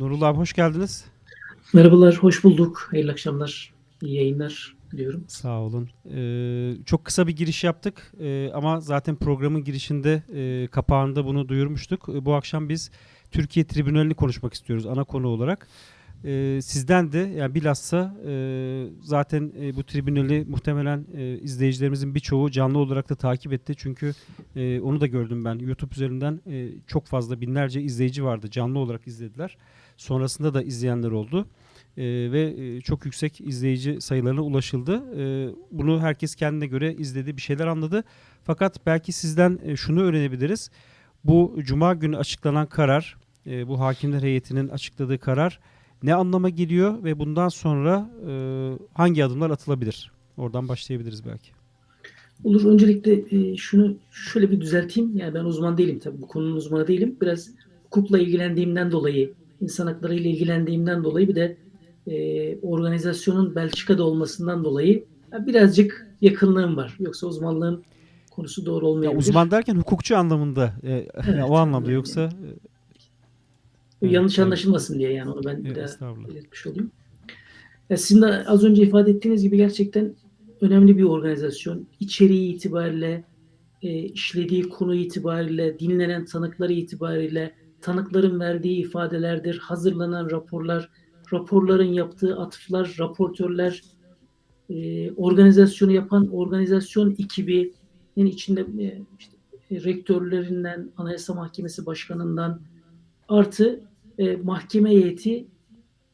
Nurullah abi hoş geldiniz. Merhabalar, hoş bulduk. Hayırlı akşamlar, iyi yayınlar diliyorum. Sağ olun. Ee, çok kısa bir giriş yaptık Ee, ama zaten programın girişinde e, kapağında bunu duyurmuştuk. Ee, bu akşam biz Türkiye Tribünali'ni konuşmak istiyoruz ana konu olarak. Ee, sizden de yani bilhassa e, zaten e, bu tribünali muhtemelen e, izleyicilerimizin birçoğu canlı olarak da takip etti. Çünkü e, onu da gördüm ben YouTube üzerinden e, çok fazla binlerce izleyici vardı canlı olarak izlediler. Sonrasında da izleyenler oldu. Ee, ve e, çok yüksek izleyici sayılarına ulaşıldı. Ee, bunu herkes kendine göre izledi, bir şeyler anladı. Fakat belki sizden e, şunu öğrenebiliriz. Bu cuma günü açıklanan karar, e, bu hakimler heyetinin açıkladığı karar ne anlama geliyor ve bundan sonra e, hangi adımlar atılabilir? Oradan başlayabiliriz belki. Olur, öncelikle e, şunu şöyle bir düzelteyim. Yani ben uzman değilim tabii, bu konunun uzmanı değilim. Biraz hukukla ilgilendiğimden dolayı, insan hakları ile ilgilendiğimden dolayı bir de e, organizasyonun Belçika'da olmasından dolayı ya birazcık yakınlığım var. Yoksa uzmanlığım konusu doğru Ya olmayabilir. uzman derken hukukçu anlamında, e, Evet, o anlamda evet. Yoksa Evet, Yanlış evet. anlaşılmasın diye yani onu ben e, estağfurullah. belirtmiş olayım. Ya sizin de az önce ifade ettiğiniz gibi gerçekten önemli bir organizasyon. İçeriği itibariyle, e, işlediği konu itibariyle, dinlenen tanıkları itibariyle, tanıkların verdiği ifadelerdir, hazırlanan raporlar, raporların yaptığı atıflar, raportörler, e, organizasyonu yapan organizasyon ekibinin içinde e, işte, e, rektörlerinden, Anayasa Mahkemesi Başkanı'ndan artı e, mahkeme heyeti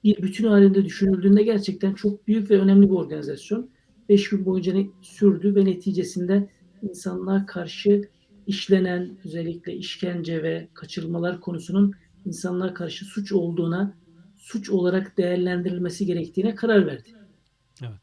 bir bütün halinde düşünüldüğünde gerçekten çok büyük ve önemli bir organizasyon. Beş gün boyunca sürdü ve neticesinde insanlığa karşı işlenen özellikle işkence ve kaçırılmalar konusunun insanlığa karşı suç olduğuna, suç olarak değerlendirilmesi gerektiğine karar verdi. Evet.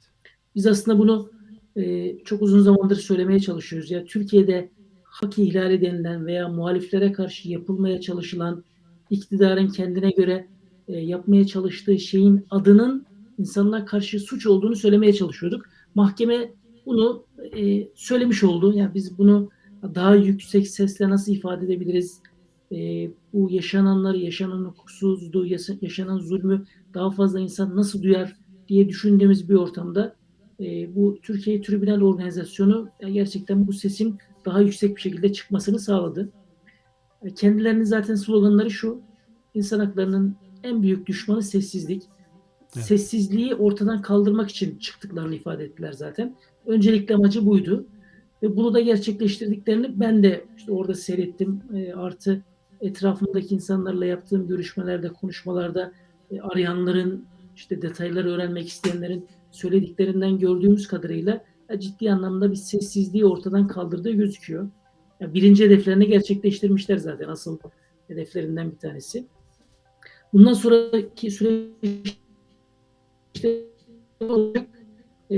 Biz aslında bunu e, çok uzun zamandır söylemeye çalışıyoruz. Ya Türkiye'de hak ihlali denilen veya muhaliflere karşı yapılmaya çalışılan iktidarın kendine göre e, yapmaya çalıştığı şeyin adının insanlığa karşı suç olduğunu söylemeye çalışıyorduk. Mahkeme bunu e, söylemiş oldu. Yani biz bunu daha yüksek sesle nasıl ifade edebiliriz? E, bu yaşananları, yaşanan hukuksuzluğu, yaşanan zulmü daha fazla insan nasıl duyar diye düşündüğümüz bir ortamda e, bu Türkiye Tribünal Organizasyonu e, gerçekten bu sesin daha yüksek bir şekilde çıkmasını sağladı. E, Kendilerinin zaten sloganları şu, insan haklarının en büyük düşmanı sessizlik. Evet. Sessizliği ortadan kaldırmak için çıktıklarını ifade ettiler zaten. Öncelikli amacı buydu. Ve bunu da gerçekleştirdiklerini ben de işte orada seyrettim. E, artı etrafımdaki insanlarla yaptığım görüşmelerde, konuşmalarda e, arayanların, işte detayları öğrenmek isteyenlerin söylediklerinden gördüğümüz kadarıyla ya ciddi anlamda bir sessizliği ortadan kaldırdığı gözüküyor. Birinci hedeflerini gerçekleştirmişler zaten asıl hedeflerinden bir tanesi. Bundan sonraki süreçte olacak. E,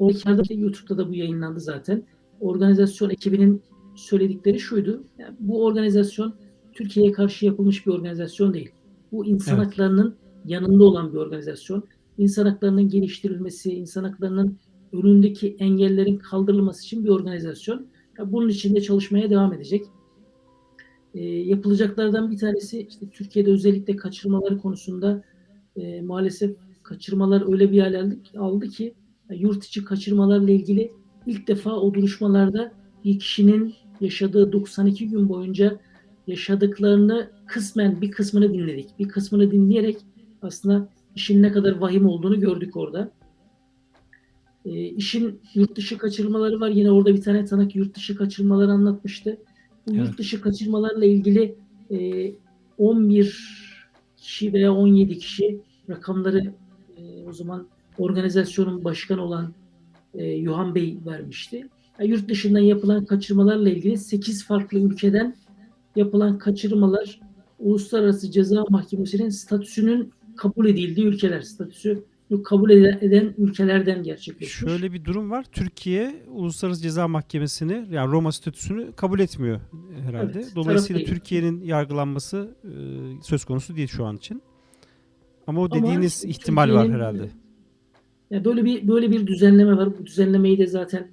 yerde YouTube'da da bu yayınlandı zaten. Organizasyon ekibinin söyledikleri şuydu. Yani bu organizasyon Türkiye'ye karşı yapılmış bir organizasyon değil. Bu insan Evet. haklarının yanında olan bir organizasyon. İnsan haklarının geliştirilmesi, insan haklarının önündeki engellerin kaldırılması için bir organizasyon. Bunun için de çalışmaya devam edecek. E, yapılacaklardan bir tanesi işte Türkiye'de özellikle kaçırmaları konusunda e, maalesef kaçırmalar öyle bir hal aldı, ki yurt içi kaçırmalarla ilgili ilk defa o duruşmalarda bir kişinin yaşadığı 92 gün boyunca yaşadıklarını kısmen bir kısmını dinledik. Bir kısmını dinleyerek aslında işin ne kadar vahim olduğunu gördük orada. E, işin yurt dışı kaçırmaları var. Yine orada bir tane tanık yurt dışı kaçırmaları anlatmıştı. Bu Evet. yurt dışı kaçırmalarla ilgili e, 11 kişi veya 17 kişi rakamları e, o zaman organizasyonun başkanı olan e, Yuhan Bey vermişti. Ya, yurt dışından yapılan kaçırmalarla ilgili 8 farklı ülkeden yapılan kaçırmalar Uluslararası Ceza Mahkemesi'nin statüsünün kabul edildiği ülkeler, statüsü kabul eden, eden ülkelerden gerçekleşmiş. Şöyle bir durum var. Türkiye Uluslararası Ceza Mahkemesi'ni yani Roma statüsünü kabul etmiyor herhalde. Evet, Dolayısıyla. Türkiye'nin yargılanması e, söz konusu değil şu an için. Ama o Ama dediğiniz işte ihtimal var herhalde. Ya böyle bir böyle bir düzenleme var. Bu düzenlemeyi de zaten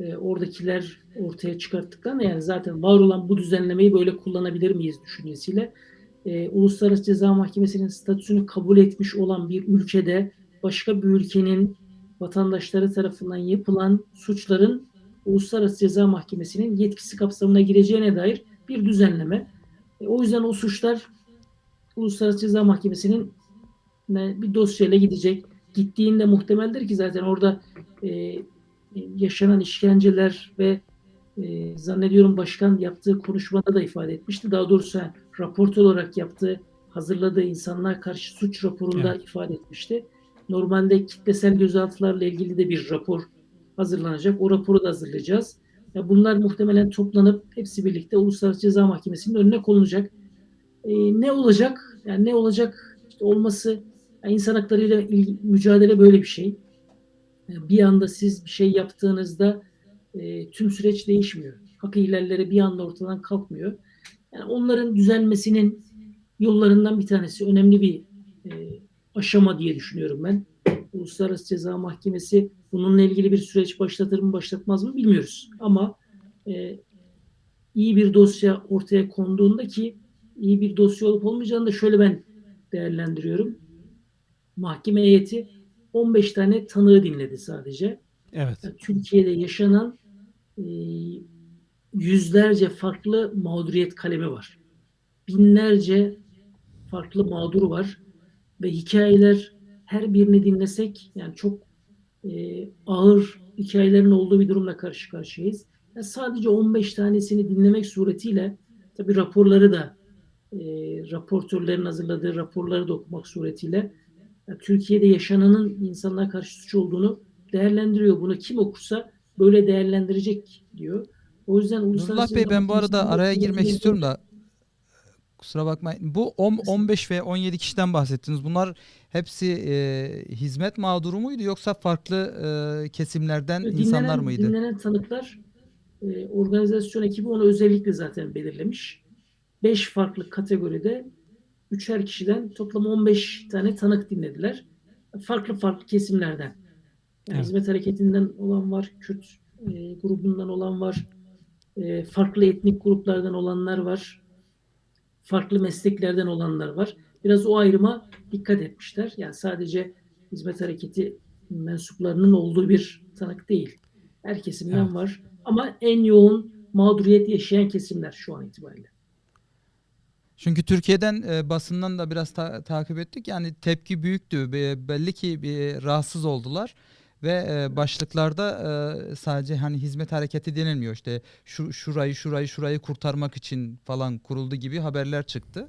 e, oradakiler ortaya çıkarttıklarında yani zaten var olan bu düzenlemeyi böyle kullanabilir miyiz düşüncesiyle e, Uluslararası Ceza Mahkemesi'nin statüsünü kabul etmiş olan bir ülkede başka bir ülkenin vatandaşları tarafından yapılan suçların Uluslararası Ceza Mahkemesi'nin yetkisi kapsamına gireceğine dair bir düzenleme. E, o yüzden o suçlar Uluslararası Ceza Mahkemesi'nin bir dosyayla gidecek. Gittiğinde muhtemeldir ki zaten orada e, yaşanan işkenceler ve e, zannediyorum başkan yaptığı konuşmada da ifade etmişti. Daha doğrusu yani raport olarak yaptığı, hazırladığı insanlar karşı suç raporunda Evet. ifade etmişti. Normalde kitlesel gözaltılarla ilgili de bir rapor hazırlanacak. O raporu da hazırlayacağız. Ya bunlar muhtemelen toplanıp hepsi birlikte Uluslararası Ceza Mahkemesi'nin önüne konulacak. E, ne olacak? Yani ne olacak? İşte olması yani insan haklarıyla mücadele böyle bir şey. Yani bir anda siz bir şey yaptığınızda e, tüm süreç değişmiyor. Hak ihlalleri bir anda ortadan kalkmıyor. Yani onların düzelmesinin yollarından bir tanesi önemli bir e, aşama diye düşünüyorum ben. Uluslararası Ceza Mahkemesi bununla ilgili bir süreç başlatır mı başlatmaz mı bilmiyoruz. Ama e, iyi bir dosya ortaya konduğunda ki iyi bir dosya olup olmayacağını da şöyle ben değerlendiriyorum. Mahkeme heyeti 15 tane tanığı dinledi sadece. Evet. Türkiye'de yaşanan e, yüzlerce farklı mağduriyet kalemi var. Binlerce farklı mağdur var ve hikayeler her birini dinlesek yani çok e, ağır hikayelerin olduğu bir durumla karşı karşıyayız. Yani sadece 15 tanesini dinlemek suretiyle tabi raporları da e, raportörlerin hazırladığı raporları da okumak suretiyle yani Türkiye'de yaşananın insanlara karşı suç olduğunu değerlendiriyor. Bunu kim okursa böyle değerlendirecek diyor. O yüzden Nurullah Bey ben bu arada araya girmek istiyorum da kusura bakmayın. Bu on- 15 ve 17 kişiden bahsettiniz. Bunlar hepsi e, hizmet mağduru muydu yoksa farklı e, kesimlerden Dinlenen- insanlar mıydı? Dinlenen tanıklar e, organizasyon ekibi onu özellikle zaten belirlemiş. 5 farklı kategoride üçer kişiden toplam 15 tane tanık dinlediler. Farklı farklı kesimlerden. Yani Evet. Hizmet hareketinden olan var, Kürt e, grubundan olan var, e, farklı etnik gruplardan olanlar var, farklı mesleklerden olanlar var. Biraz o ayrıma dikkat etmişler. Yani sadece hizmet hareketi mensuplarının olduğu bir tanık değil. Her kesimden Evet. var. Ama en yoğun mağduriyet yaşayan kesimler şu an itibariyle. Çünkü Türkiye'den e, basından da biraz ta- takip ettik. Yani tepki büyüktü. Be- belli ki bir rahatsız oldular ve e, başlıklarda e, sadece hani hizmet hareketi denilmiyor. İşte şu şurayı şurayı şurayı kurtarmak için falan kuruldu gibi haberler çıktı.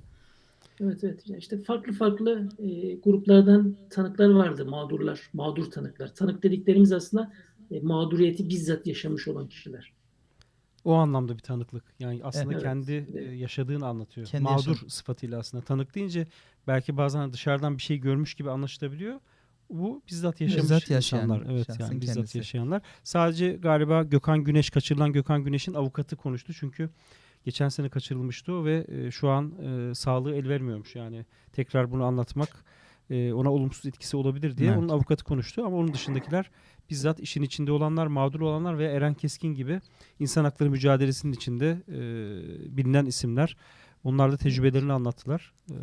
Evet evet. Yani işte farklı farklı e, gruplardan tanıklar vardı. Mağdurlar, mağdur tanıklar. Tanık dediklerimiz aslında e, mağduriyeti bizzat yaşamış olan kişiler. O anlamda bir tanıklık. Yani aslında Evet. kendi Evet. e, yaşadığını anlatıyor. Kendi Mağdur yaşadı- sıfatıyla aslında. Tanık deyince belki bazen dışarıdan bir şey görmüş gibi anlaşılabiliyor. Bu bizzat yaşamış Bizzat yaşayan insanlar. Evet yani bizzat kendisi. yaşayanlar. Sadece galiba Gökhan Güneş kaçırılan Gökhan Güneş'in avukatı konuştu. Çünkü geçen sene kaçırılmıştı ve e, şu an e, sağlığı el vermiyormuş. Yani tekrar bunu anlatmak e, ona olumsuz etkisi olabilir diye Evet. onun avukatı konuştu. Ama onun dışındakiler bizzat işin içinde olanlar, mağdur olanlar ve Eren Keskin gibi insan hakları mücadelesinin içinde e, bilinen isimler. Onlar da tecrübelerini anlattılar. E,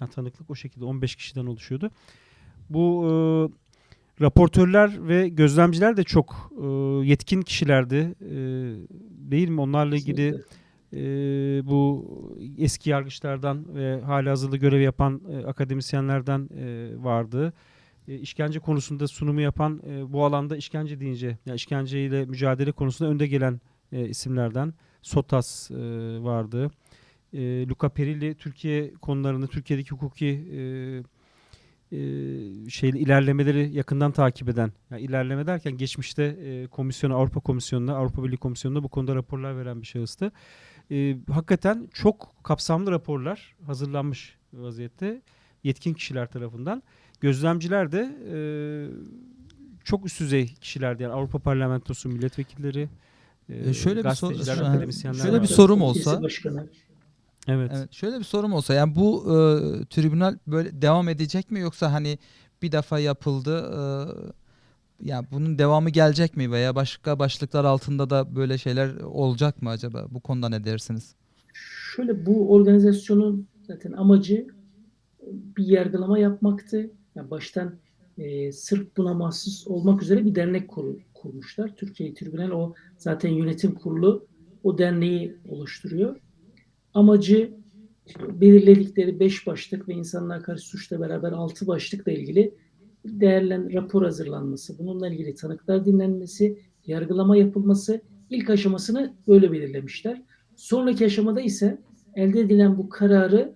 yani tanıklık o şekilde 15 kişiden oluşuyordu. Bu e, raportörler ve gözlemciler de çok e, yetkin kişilerdi. E, değil mi? Onlarla ilgili e, bu eski yargıçlardan ve halihazırda görev yapan e, akademisyenlerden e, vardı. E, işkence konusunda sunumu yapan e, bu alanda işkence deyince yani işkenceyle mücadele konusunda önde gelen e, isimlerden Sotas e, vardı. E, Luca Perilli Türkiye konularını Türkiye'deki hukuki e, e, şey ilerlemeleri yakından takip eden yani ilerleme derken geçmişte e, komisyona Avrupa Komisyonu'na Avrupa Birliği Komisyonu'na bu konuda raporlar veren bir şahıstı. E, hakikaten çok kapsamlı raporlar hazırlanmış vaziyette yetkin kişiler tarafından. Gözlemciler de e, çok üst düzey kişilerdi. Yani Avrupa Parlamentosu milletvekilleri, e, E, şöyle bir sor- gazeteciler, şu- akademisyenler şöyle bir sorum olsa- Başkanı. Evet. Evet, şöyle bir sorum olsa yani bu e, tribünal böyle devam edecek mi yoksa hani bir defa yapıldı e, yani bunun devamı gelecek mi veya başka başlıklar altında da böyle şeyler olacak mı acaba? Bu konuda ne dersiniz? Şöyle bu organizasyonun zaten amacı bir yargılama yapmaktı. Yani baştan e, sırf buna mahsus olmak üzere bir dernek kur- kurmuşlar. Türkiye Tribünal o zaten yönetim kurulu o derneği oluşturuyor. Amacı belirledikleri beş başlık ve insanlığa karşı suçla beraber altı başlıkla ilgili değerlen rapor hazırlanması, bununla ilgili tanıklar dinlenmesi, yargılama yapılması ilk aşamasını böyle belirlemişler. Sonraki aşamada ise elde edilen bu kararı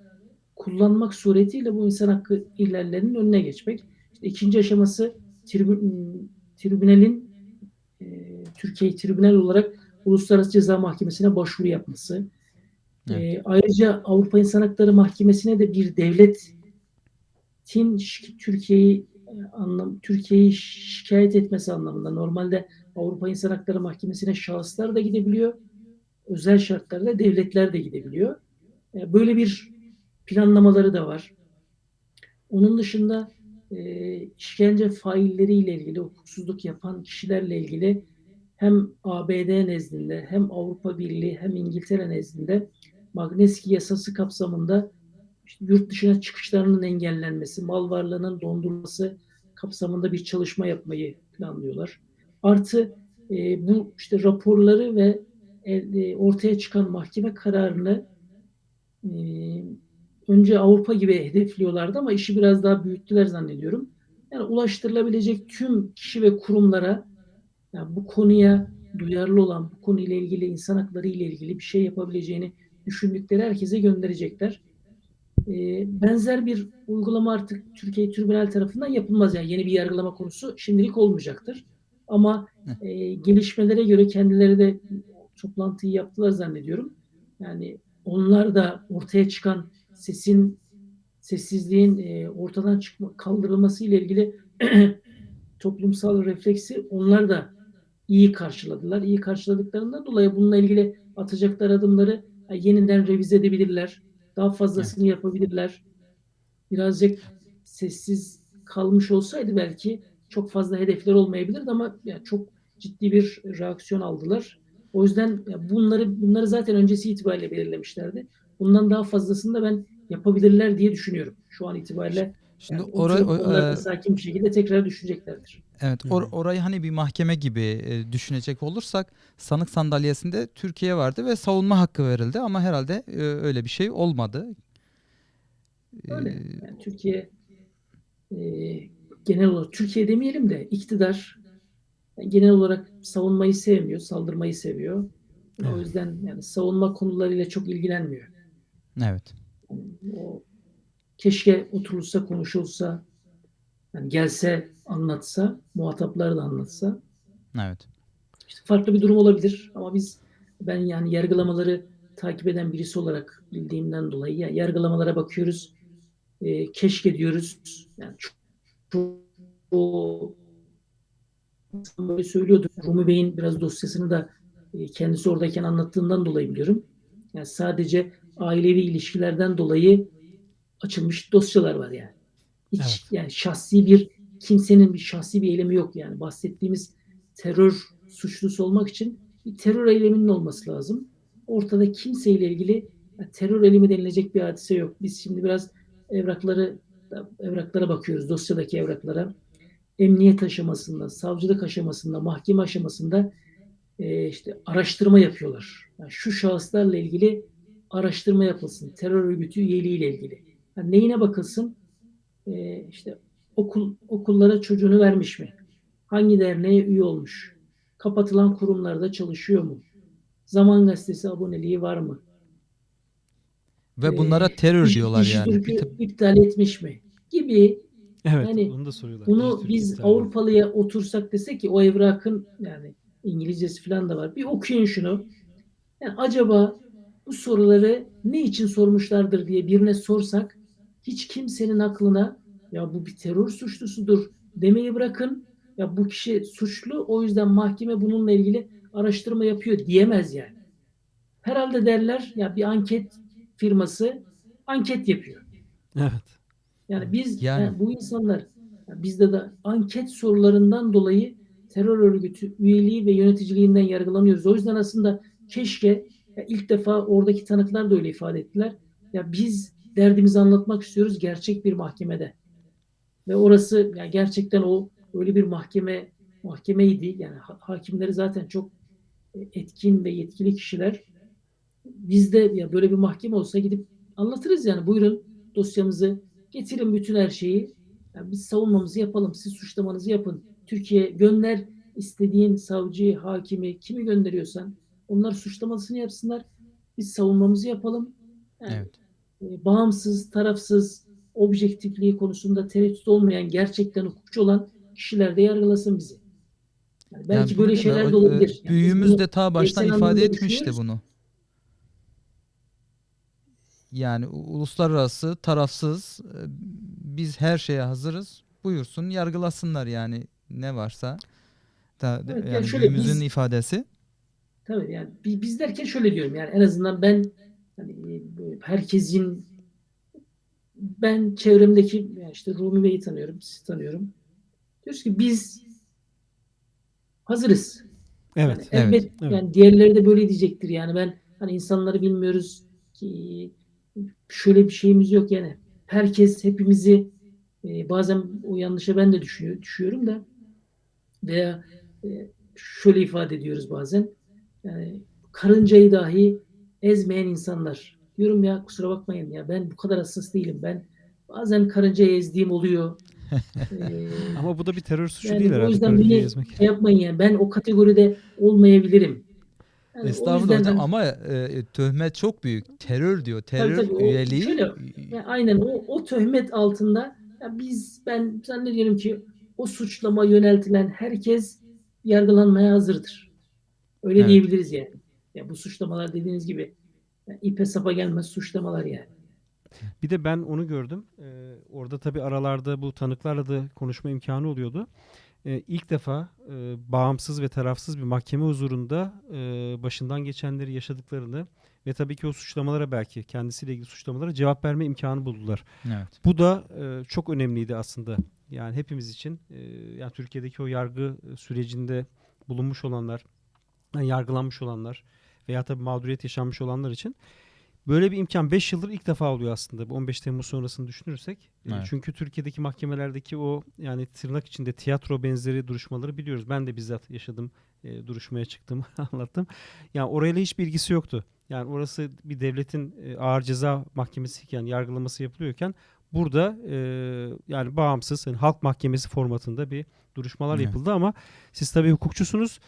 kullanmak suretiyle bu insan hakkı ihlallerinin önüne geçmek. İşte ikinci aşaması tribün, tribünelin e, Türkiye tribünel olarak Uluslararası Ceza Mahkemesi'ne başvuru yapması. E, ayrıca Avrupa İnsan Hakları Mahkemesi'ne de bir devletin Türkiye'yi e, anlam Türkiye'yi şikayet etmesi anlamında normalde Avrupa İnsan Hakları Mahkemesi'ne şahıslar da gidebiliyor. Özel şartlarda devletler de gidebiliyor. E, Böyle bir planlamaları da var. Onun dışında e, işkence failleriyle ilgili, hukuksuzluk yapan kişilerle ilgili hem ABD nezdinde hem Avrupa Birliği hem İngiltere nezdinde Magnitsky yasası kapsamında işte yurt dışına çıkışlarının engellenmesi, mal varlığının dondurulması kapsamında bir çalışma yapmayı planlıyorlar. Artı e, bu işte raporları ve e, ortaya çıkan mahkeme kararını e, önce Avrupa gibi hedefliyorlardı ama işi biraz daha büyüttüler zannediyorum. Yani ulaştırılabilecek tüm kişi ve kurumlara yani bu konuya duyarlı olan, bu konuyla ilgili insan hakları ile ilgili bir şey yapabileceğini düşündükleri herkese gönderecekler. Ee, benzer bir uygulama artık Türkiye Tribunal tarafından yapılmaz. Yani yeni bir yargılama konusu şimdilik olmayacaktır. Ama e, gelişmelere göre kendileri de toplantıyı yaptılar zannediyorum. Yani onlar da ortaya çıkan sesin sessizliğin e, ortadan çıkma kaldırılması ile ilgili toplumsal refleksi onlar da iyi karşıladılar. İyi karşıladıklarından dolayı bununla ilgili atacakları adımları e, yeniden revize edebilirler. Daha fazlasını yapabilirler. Birazcık sessiz kalmış olsaydı belki çok fazla hedefler olmayabilirdi ama yani çok ciddi bir reaksiyon aldılar. O yüzden bunları bunları zaten öncesi itibariyle belirlemişlerdi. Bundan daha fazlasını da ben yapabilirler diye düşünüyorum. Şu an itibariyle Şimdi yani orayı oturup o- onlar da e, sakin bir şekilde tekrar düşüneceklerdir. Evet, or- orayı hani bir mahkeme gibi e, düşünecek olursak sanık sandalyesinde Türkiye vardı ve savunma hakkı verildi ama herhalde e, öyle bir şey olmadı. Öyle. Ee, Yani Türkiye e, genel olarak Türkiye demeyelim de iktidar yani genel olarak savunmayı sevmiyor, saldırmayı seviyor. O Evet. yüzden yani savunma konularıyla çok ilgilenmiyor. evet. O keşke oturulsa, konuşulsa, yani gelse, anlatsa, muhatapları da anlatsa. Evet. İşte farklı bir durum olabilir ama biz ben yani yargılamaları takip eden birisi olarak bildiğimden dolayı ya yargılamalara bakıyoruz. E, keşke diyoruz. Yani çok, o böyle söylüyordu. Rumi Bey'in biraz dosyasını da e, kendisi oradayken anlattığından dolayı biliyorum. Yani sadece ailevi ilişkilerden dolayı açılmış dosyalar var yani. Hiç Evet. yani şahsi bir kimsenin bir şahsi bir eylemi yok yani. Bahsettiğimiz terör suçlusu olmak için bir terör eyleminin olması lazım. Ortada kimseyle ilgili terör eylemi denilecek bir hadise yok. Biz şimdi biraz evrakları evraklara bakıyoruz, dosyadaki evraklara. Emniyet aşamasında, savcılık aşamasında, mahkeme aşamasında e, işte araştırma yapıyorlar. Yani şu şahıslarla ilgili araştırma yapılsın. Terör örgütü üyeliğiyle ilgili. Yani neyine bakılsın? E, işte okul okullara çocuğunu vermiş mi? Hangi derneğe üye olmuş? Kapatılan kurumlarda çalışıyor mu? Zaman Gazetesi aboneliği var mı? Ve bunlara terör İş- diyorlar iş yani. tık- iptal etmiş mi? Gibi Evet, Yani onu da soruyorlar. bunu biz Avrupalıya otursak desek ki o evrakın yani İngilizcesi falan da var. Bir okuyun şunu. Yani acaba bu soruları ne için sormuşlardır diye birine sorsak hiç kimsenin aklına ya bu bir terör suçlusudur demeyi bırakın. Ya bu kişi suçlu o yüzden mahkeme bununla ilgili araştırma yapıyor diyemez yani. Herhalde derler ya bir anket firması anket yapıyor. Evet. Yani biz Yani. yani bu insanlar bizde de anket sorularından dolayı terör örgütü üyeliği ve yöneticiliğinden yargılanıyoruz. O yüzden aslında keşke ya ilk defa oradaki tanıklar da öyle ifade ettiler. Ya biz derdimizi anlatmak istiyoruz gerçek bir mahkemede. Ve orası yani gerçekten o öyle bir mahkeme mahkemeydi. Yani ha- hakimleri zaten çok etkin ve yetkili kişiler. Biz de ya böyle bir mahkeme olsa gidip anlatırız yani buyurun dosyamızı getirin bütün her şeyi. Yani biz savunmamızı yapalım. Siz suçlamanızı yapın. Türkiye gönder istediğin savcıyı, hakimi, kimi gönderiyorsan onlar suçlamasını yapsınlar. Biz savunmamızı yapalım. Yani Evet. E, bağımsız, tarafsız, objektifliği konusunda tereddüt olmayan, gerçekten hukukçu olan kişiler de yargılasın bizi. Yani belki Yani böyle şeyler e, de olabilir. Yani Büyüğümüz bunu de ta baştan ifade etmişti bunu. Yani uluslararası, tarafsız, e, biz her şeye hazırız. Buyursun, yargılasınlar yani ne varsa. Da, Evet, yani yani şöyle büyüğümüzün biz- ifadesi. Tabii yani bi- biz derken şöyle diyorum yani en azından ben hani e, herkesin ben çevremdeki yani işte Rumi Bey'i tanıyorum, sizi tanıyorum. Diyoruz ki biz hazırız. Evet. Yani elbet evet. yani diğerleri de böyle diyecektir. Yani ben hani insanları bilmiyoruz ki şöyle bir şeyimiz yok yani. Herkes hepimizi e, bazen o yanlışa ben de düşüyor, düşüyorum da veya e, şöyle ifade ediyoruz bazen. Yani karıncayı dahi ezmeyen insanlar. Diyorum ya kusura bakmayın ya ben bu kadar hassas değilim. Ben bazen karıncayı ezdiğim oluyor. Ee, Ama bu da bir terör suçu yani değil o herhalde. yüzden karıncayı beni ezmek. şey yapmayın yani ben o kategoride olmayabilirim. Yani o Estağfurullah yüzden hocam hani- ama e, töhmet çok büyük. Terör diyor. Terör tabii, o üyeliği. şöyle, yani aynen o, o töhmet altında ya biz ben zannediyorum ki o suçlama yöneltilen herkes yargılanmaya hazırdır. Öyle Evet. diyebiliriz yani. Ya bu suçlamalar dediğiniz gibi yani ipe sapa gelmez suçlamalar yani. Bir de ben onu gördüm. Ee, orada tabii aralarda bu tanıklarla da konuşma imkanı oluyordu. Ee, ilk defa e, bağımsız ve tarafsız bir mahkeme huzurunda e, başından geçenleri yaşadıklarını ve tabii ki o suçlamalara belki kendisiyle ilgili suçlamalara cevap verme imkanı buldular. Evet. Bu da e, çok önemliydi aslında. Yani hepimiz için e, yani Türkiye'deki o yargı sürecinde bulunmuş olanlar, yani yargılanmış olanlar veya tabii mağduriyet yaşanmış olanlar için böyle bir imkan 5 yıldır ilk defa oluyor aslında. Bu 15 Temmuz sonrasını düşünürsek. E, Evet. Çünkü Türkiye'deki mahkemelerdeki o yani tırnak içinde tiyatro benzeri duruşmaları biliyoruz. Ben de bizzat yaşadım. E, duruşmaya çıktım, anlattım. Yani orayla hiçbir ilgisi yoktu. Yani orası bir devletin e, ağır ceza mahkemesiyken, yargılaması yapılıyorken burada e, yani bağımsız yani halk mahkemesi formatında bir duruşmalar Evet. yapıldı ama siz tabii hukukçusunuz.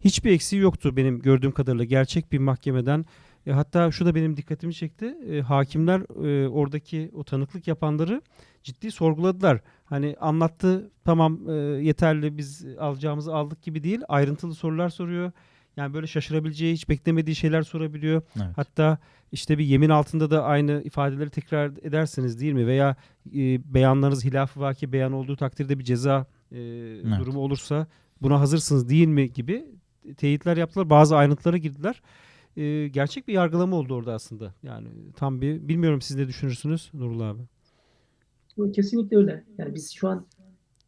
Hiçbir eksiği yoktu benim gördüğüm kadarıyla gerçek bir mahkemeden. E, hatta şu da benim dikkatimi çekti. E, hakimler e, oradaki o tanıklık yapanları ciddi sorguladılar. Hani anlattı tamam e, yeterli biz alacağımızı aldık gibi değil. Ayrıntılı sorular soruyor. Yani böyle şaşırabileceği, hiç beklemediği şeyler sorabiliyor. Evet. Hatta işte bir yemin altında da aynı ifadeleri tekrar edersiniz değil mi? Veya e, beyanlarınız hilaf-ı vaki beyan olduğu takdirde bir ceza e, durumu olursa buna hazırsınız değil mi gibi teyitler yaptılar. Bazı ayrıntılara girdiler. E, gerçek bir yargılama oldu orada aslında. Yani tam bir bilmiyorum siz ne düşünürsünüz Nurullah abi. Kesinlikle öyle. Yani biz şu an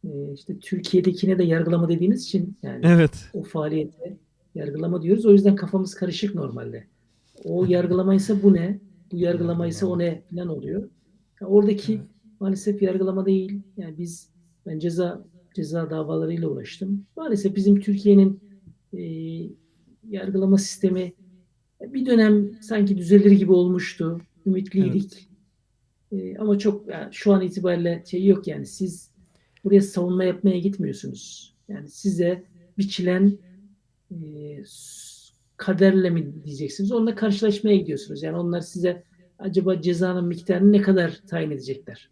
e, işte Türkiye'dekine de yargılama dediğimiz için yani Evet. o faaliyete yargılama diyoruz. O yüzden kafamız karışık normalde. O yargılamaysa bu ne? Bu yargılamaysa o ne falan oluyor. Ya oradaki Evet. maalesef yargılama değil. Yani biz ben ceza ceza davalarıyla uğraştım. Maalesef bizim Türkiye'nin e, yargılama sistemi bir dönem sanki düzelir gibi olmuştu. Ümitliydik. E, ama çok yani şu an itibariyle şey yok yani siz buraya savunma yapmaya gitmiyorsunuz. Yani size biçilen e, kaderle mi diyeceksiniz? Onunla karşılaşmaya gidiyorsunuz. Yani onlar size acaba cezanın miktarını ne kadar tayin edecekler?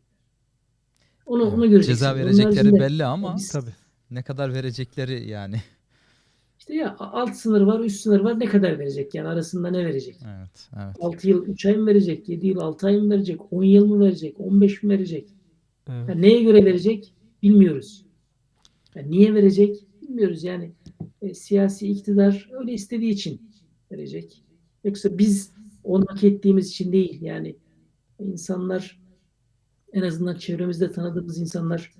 Onu, onu göreceksiniz. Ceza verecekleri haricinde belli ama biz- Tabii. ne kadar verecekleri yani. İşte ya alt sınır var, üst sınır var. Ne kadar verecek? Yani arasında ne verecek? Evet, evet. 6 yıl 3 ay mı verecek? 7 yıl 6 ay mı verecek? 10 yıl mı verecek? 15 mi verecek? Evet. Yani neye göre verecek? Bilmiyoruz. Yani niye verecek? Bilmiyoruz. Yani e, siyasi iktidar öyle istediği için verecek. Yoksa biz onu hak ettiğimiz için değil. Yani insanlar en azından çevremizde tanıdığımız insanlar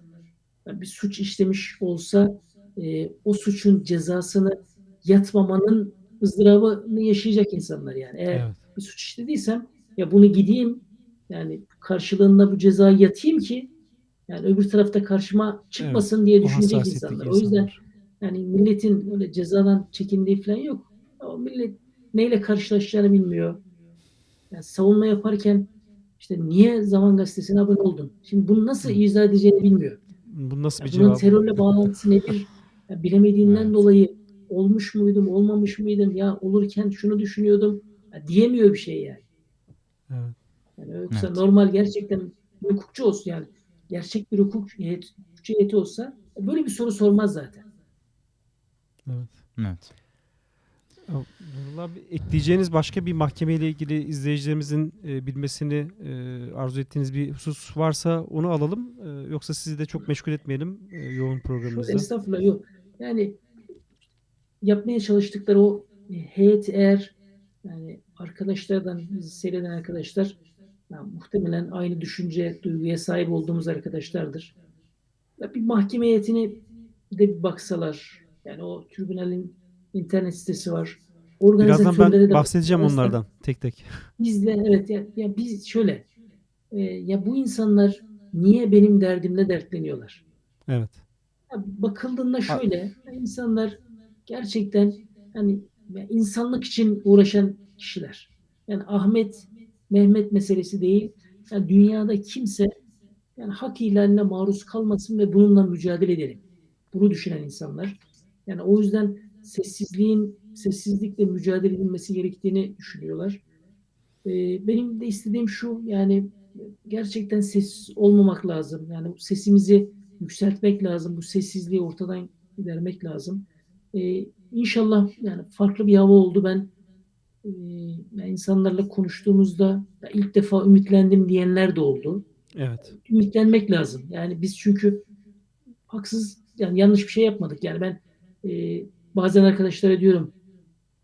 yani bir suç işlemiş olsa e, o suçun cezasını yatmamanın ızdırabını yaşayacak insanlar yani. Eğer Evet. bir suç işlediysem ya bunu gideyim Yani karşılığında bu cezayı yatayım ki yani öbür tarafta karşıma çıkmasın diye O düşünecek hassasiyetteki insanlar. O yüzden insanlar. yani milletin öyle cezadan çekindiği falan yok. O millet neyle karşılaşacağını bilmiyor. Yani savunma yaparken işte niye Zaman Gazetesi'ne abone oldun? Şimdi bunu nasıl izah edeceğini bilmiyor. Bu nasıl bir Ya bunun cevap? terörle bağlantısı nedir? Ya bilemediğinden Evet. dolayı olmuş muydum, olmamış mıydım? Ya olurken şunu düşünüyordum. Ya diyemiyor bir şey yani. Evet. Yani yoksa Evet. normal gerçekten hukukçu olsun yani gerçek bir hukuk hukukçu heyeti olsa böyle bir soru sormaz zaten. Evet. Evet. Nurullah abi, ekleyeceğiniz başka bir mahkemeyle ilgili izleyicilerimizin e, bilmesini e, arzu ettiğiniz bir husus varsa onu alalım. E, yoksa sizi de çok meşgul etmeyelim e, yoğun Şu programımızda. estağfurullah yok. Yani yapmaya çalıştıkları o heyet eğer yani arkadaşlardan seyreden arkadaşlar ya muhtemelen aynı düşünce duyguya sahip olduğumuz arkadaşlardır. Ya bir mahkeme heyetini de bir baksalar yani o tribünalin internet sitesi var. Birazdan ben de bahsedeceğim baksalar- onlardan tek tek. Bizle evet ya, ya biz şöyle e, ya bu insanlar niye benim derdimle dertleniyorlar? Evet. Ya bakıldığında şöyle insanlar gerçekten hani ya insanlık için uğraşan kişiler. Yani Ahmet Mehmet meselesi değil. Yani dünyada kimse yani hak ihlaline maruz kalmasın ve bununla mücadele edelim. Bunu düşünen insanlar. Yani o yüzden sessizliğin sessizlikle mücadele edilmesi gerektiğini düşünüyorlar. Ee, benim de istediğim şu yani gerçekten sessiz olmamak lazım. Yani sesimizi yükseltmek lazım. Bu sessizliği ortadan gidermek lazım. Ee, inşallah yani farklı bir hava oldu. Ben e, yani insanlarla konuştuğumuzda ilk defa ümitlendim diyenler de oldu. Evet. Ümitlenmek lazım. Yani biz çünkü haksız yani yanlış bir şey yapmadık. Yani ben e, bazen arkadaşlara diyorum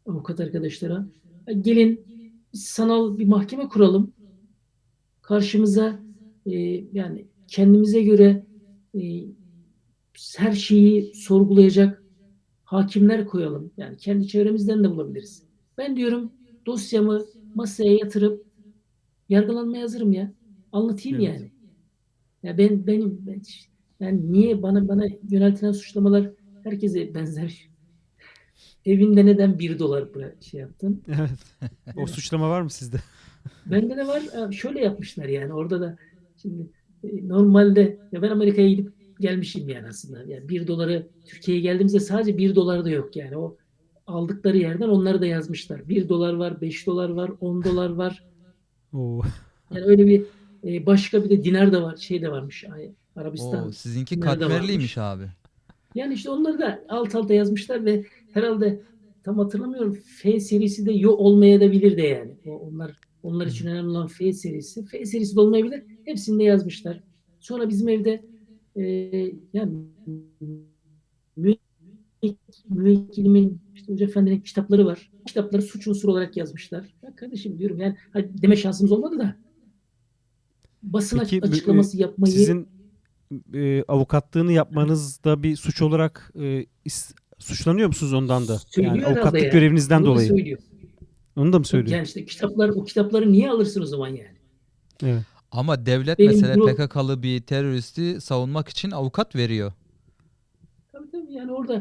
avukat arkadaşlara "Ya gelin sanal bir mahkeme kuralım. Karşımıza e, yani kendimize göre e, her şeyi sorgulayacak hakimler koyalım. Yani kendi çevremizden de bulabiliriz. Ben diyorum dosyamı masaya yatırıp yargılanmaya hazırım ya. Anlatayım Evet. yani. Ya ben benim ben, yani niye bana bana yöneltilen suçlamalar herkese benzer. Evinde neden bir dolar bıra- şey yaptın? Evet. O suçlama var mı sizde? Bende de var. Şöyle yapmışlar yani. Orada da şimdi e, normalde ya ben Amerika'ya gidip gelmişim yani aslında. Yani bir doları Türkiye'ye geldiğimizde sadece bir dolar da yok yani. O aldıkları yerden onları da yazmışlar. Bir dolar var, beş dolar var, on dolar var. Oo. Yani öyle bir e, başka bir de dinar da var, şey de varmış. Arabistan. Oo, sizinki katmerliymiş abi. Yani işte onları da alt alta yazmışlar ve herhalde tam hatırlamıyorum F serisi de yok olmaya da bilir de yani. Onlar onlar için önemli olan F serisi. F serisi de olmayabilir. Hepsini de yazmışlar. Sonra bizim evde e, yani müvek- müvekkilimin işte Hoca Efendi'nin kitapları var. Kitapları suç unsuru olarak yazmışlar. Ya kardeşim diyorum yani hadi deme şansımız olmadı da basın Peki, açıklaması yapmayı Sizin e, avukatlığını yapmanızda bir suç olarak e, is- suçlanıyor musunuz ondan da? Söylüyor Yani avukatlık yani. görevinizden da dolayı. söylüyor. Onu da mı söylüyor? Yani işte kitaplar, o kitapları niye alırsın o zaman yani? Evet. Ama devlet Benim mesela bu- PKK'lı bir teröristi savunmak için avukat veriyor. Tabii tabii yani orada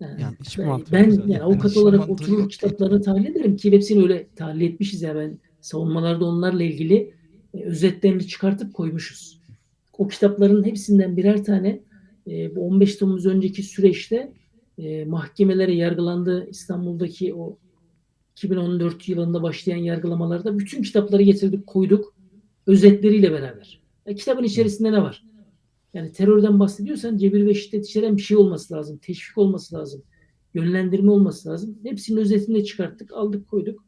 yani Yani ben, ben yani avukat Hiçbir olarak oturur kitaplarını tahlil ederim ki hepsini öyle tahlil etmişiz ya ben savunmalarda onlarla ilgili e, özetlerini çıkartıp koymuşuz. O kitapların hepsinden birer tane e, bu 15 Temmuz önceki süreçte e, mahkemelere yargılandı İstanbul'daki o 2014 yılında başlayan yargılamalarda bütün kitapları getirdik koyduk özetleriyle beraber. E, kitabın içerisinde ne var? Yani terörden bahsediyorsan cebir ve şiddet içeren bir şey olması lazım. Teşvik olması lazım. Yönlendirme olması lazım. Hepsinin özetini çıkarttık, aldık, koyduk.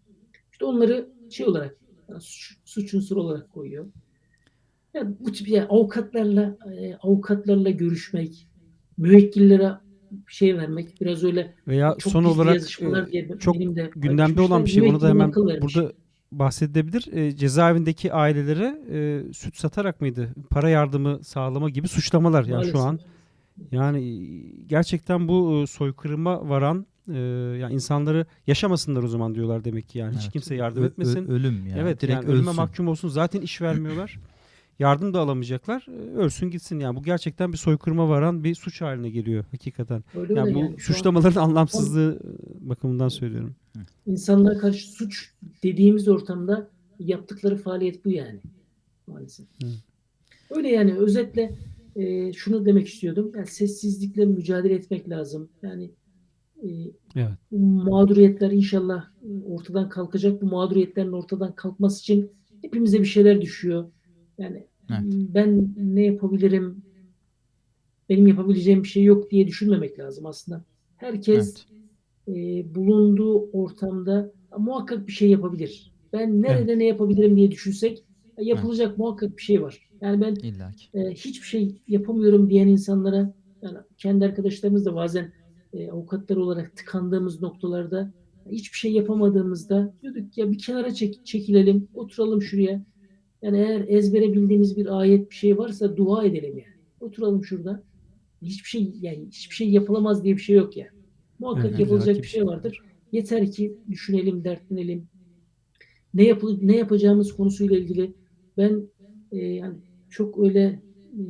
İşte onları şey olarak, suç, suç unsuru olarak koyuyor. Yani bu tip yani avukatlarla e, avukatlarla görüşmek, müvekkillere şey vermek, biraz öyle Veya çok son olarak e, diye çok de gündemde olan bir şey. Onu da hemen burada bahsedebilir. E, cezaevindeki ailelere e, süt satarak mıydı? Para yardımı sağlama gibi suçlamalar yani şu an. Yani e, gerçekten bu e, soykırıma varan Ee, yani insanları yaşamasınlar o zaman diyorlar demek ki yani. Hiç Evet. kimse yardım Ö- ö- etmesin. ölüm yani. evet direkt yani ölüme ölsün. mahkum olsun. Zaten iş vermiyorlar. yardım da alamayacaklar. Ee, Ölsün gitsin yani. Bu gerçekten bir soykırıma varan bir suç haline geliyor hakikaten. Öyle Yani bu yani. Suçlamaların anlamsızlığı e, bakımından söylüyorum. insanlara karşı suç dediğimiz ortamda yaptıkları faaliyet bu yani. Maalesef. Hı. Öyle yani özetle e, şunu demek istiyordum. Yani sessizlikle mücadele etmek lazım. Yani e, Evet. mağduriyetler inşallah e, ortadan kalkacak. Bu mağduriyetlerin ortadan kalkması için hepimize bir şeyler düşüyor. Yani Evet. ben ne yapabilirim? Benim yapabileceğim bir şey yok diye düşünmemek lazım aslında. Herkes Evet. e, bulunduğu ortamda muhakkak bir şey yapabilir. Ben nerede ne yapabilirim diye düşünsek yapılacak muhakkak bir şey var. Yani ben İlla ki. e, hiçbir şey yapamıyorum diyen insanlara yani kendi arkadaşlarımız da bazen e, avukatlar olarak tıkandığımız noktalarda hiçbir şey yapamadığımızda diyorduk ya bir kenara çek, çekilelim, oturalım şuraya. Yani eğer ezbere bildiğimiz bir ayet bir şey varsa dua edelim yani. Oturalım şurada. Hiçbir şey yani hiçbir şey yapılamaz diye bir şey yok yani. Muhakkak Evet, yapılacak bir şey şey vardır. Yeter ki düşünelim, dertlenelim. Ne yapıl ne yapacağımız konusuyla ilgili ben e, yani çok öyle e,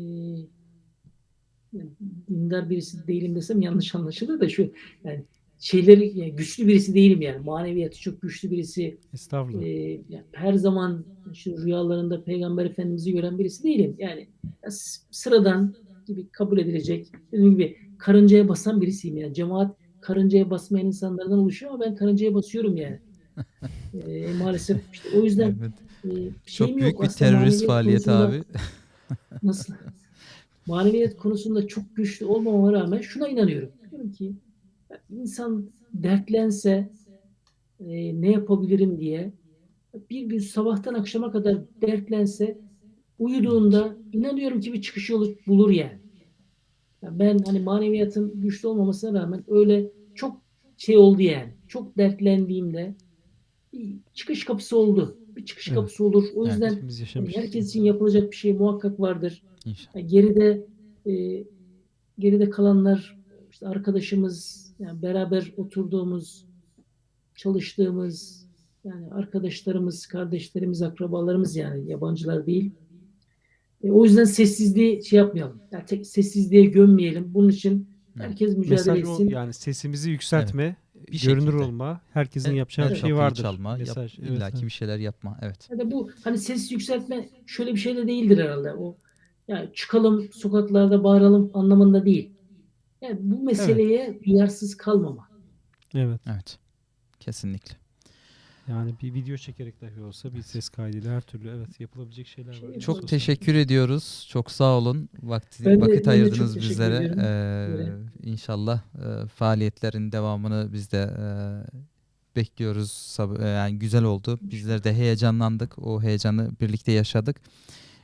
dindar birisi değilim desem yanlış anlaşılır da şu yani şeyleri yani güçlü birisi değilim yani maneviyatı çok güçlü birisi Estağfurullah. e, yani her zaman işte rüyalarında Peygamber Efendimiz'i gören birisi değilim. Yani ya sıradan gibi kabul edilecek. Dediğim gibi karıncaya basan birisiyim yani. Cemaat karıncaya basmayan insanlardan oluşuyor ama ben karıncaya basıyorum yani. E, maalesef işte o yüzden Evet. e, Çok büyük yok. bir Aslında terörist faaliyeti abi. Nasıl? Maneviyat konusunda çok güçlü olmamama rağmen şuna inanıyorum. Diyorum ki insan dertlense e, ne yapabilirim diye bir gün sabahtan akşama kadar dertlense uyuduğunda inanıyorum ki bir çıkış yolu bulur yani. Ya ben hani maneviyatın güçlü olmamasına rağmen öyle çok şey oldu yani. Çok dertlendiğimde bir çıkış kapısı oldu. Bir çıkış Evet. kapısı olur. O Evet. yüzden herkes için yapılacak bir şey muhakkak vardır. İnşallah. Yani geride e, geride kalanlar işte arkadaşımız yani beraber oturduğumuz çalıştığımız yani arkadaşlarımız, kardeşlerimiz, akrabalarımız yani yabancılar değil. E, o yüzden sessizliği şey yapmayalım. Yani tek sessizliğe gömmeyelim. Bunun için herkes mücadele Mesaj o etsin. yani sesimizi yükseltme, Bir görünür şekilde. olma, herkesin Evet, yapacağı bir şey vardır. çalma, yap, Mesaj, evet, illaki evet. bir şeyler yapma. Evet. Ya da bu hani ses yükseltme şöyle bir şey de değildir herhalde. O yani çıkalım sokaklarda bağıralım anlamında değil. Yani bu meseleye duyarsız kalmama. Evet. Evet. Kesinlikle. Yani bir video çekerek dahi olsa bir ses kaydıyla her türlü evet yapılabilecek şeyler var. Şey- Çok Olsun. teşekkür ediyoruz. Çok sağ olun. Vakti, Ben de- vakit ben de çok ayırdınız teşekkür bizlere. ediyorum. Ee, Böyle. inşallah e, faaliyetlerin devamını biz de e, bekliyoruz. Sab- e, yani güzel oldu. Bizler de heyecanlandık. O heyecanı birlikte yaşadık.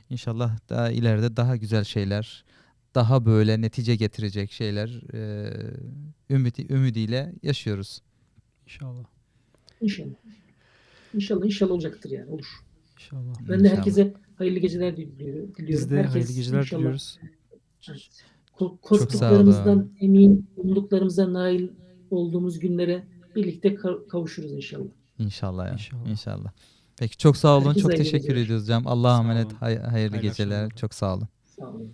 İnşallah daha ileride daha güzel şeyler, daha böyle netice getirecek şeyler e, ümidi, ümidiyle yaşıyoruz. İnşallah. İnşallah. İnşallah inşallah olacaktır yani olur. İnşallah. Ben de İnşallah. herkese hayırlı geceler diliyorum. Biz de Herkes hayırlı geceler inşallah, diliyoruz. evet. Korktuklarımızdan emin, umduklarımıza nail olduğumuz günlere birlikte ka- kavuşuruz inşallah. İnşallah ya. İnşallah. İnşallah. Peki çok sağ olun. Herkese çok teşekkür ediyoruz Cem. Allah'a emanet. Hay- hayırlı Hayırlı geceler. akşamlar. Çok sağ olun. Sağ olun.